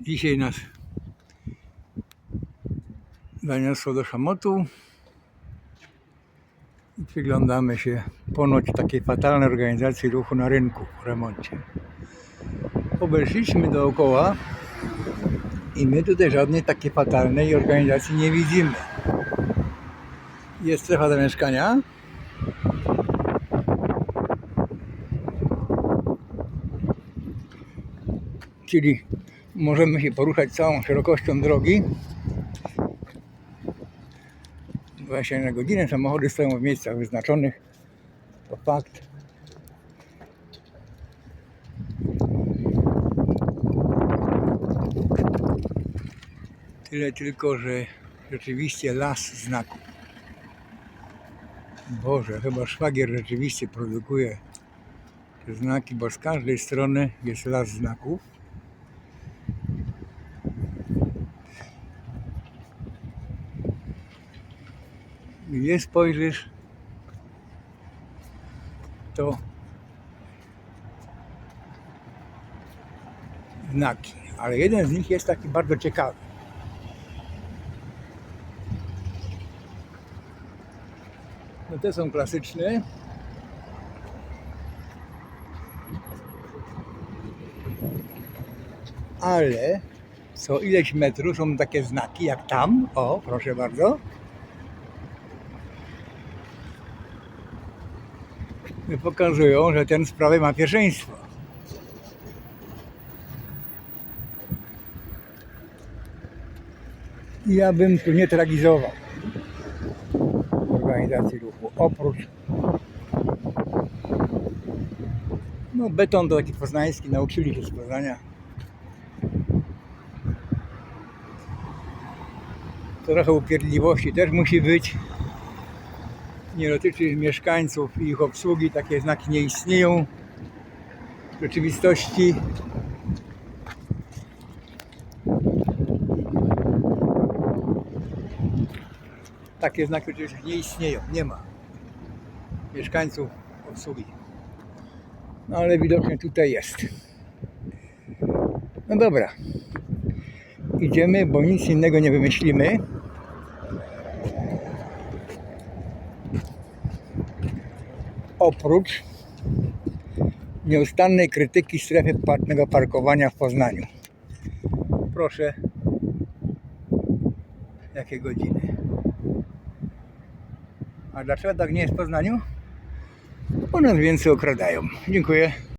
Dzisiaj nas zaniosło do szamotu i przyglądamy się ponoć takiej fatalnej organizacji ruchu na rynku w remoncie. Obeszliśmy dookoła i my tutaj żadnej takiej fatalnej organizacji nie widzimy. Jest strefa zamieszkania. Czyli możemy się poruszać całą szerokością drogi. 20 na godzinę samochody stoją w miejscach wyznaczonych. To fakt. Tyle tylko, że rzeczywiście las znaków. Boże, chyba szwagier rzeczywiście produkuje te znaki, bo z każdej strony jest las znaków. Gdzie spojrzysz, to znaki, ale jeden z nich jest taki bardzo ciekawy. No te są klasyczne. Ale co ileś metrów są takie znaki jak tam. O, proszę bardzo. Pokazują, że ten w sprawie ma pierwszeństwo. Ja bym tu nie tragizował organizacji ruchu. Oprócz no beton to taki poznański, nauczyli się z Poznania. Trochę upierdliwości też musi być. Nie dotyczy mieszkańców i ich obsługi. Takie znaki nie istnieją w rzeczywistości. Takie znaki oczywiście nie istnieją, nie ma mieszkańców obsługi. No ale widocznie tutaj jest. No dobra. Idziemy, bo nic innego nie wymyślimy. Oprócz nieustannej krytyki strefy płatnego parkowania w Poznaniu. Proszę, jakie godziny. A dlaczego tak nie jest w Poznaniu? Bo nas więcej okradają. Dziękuję.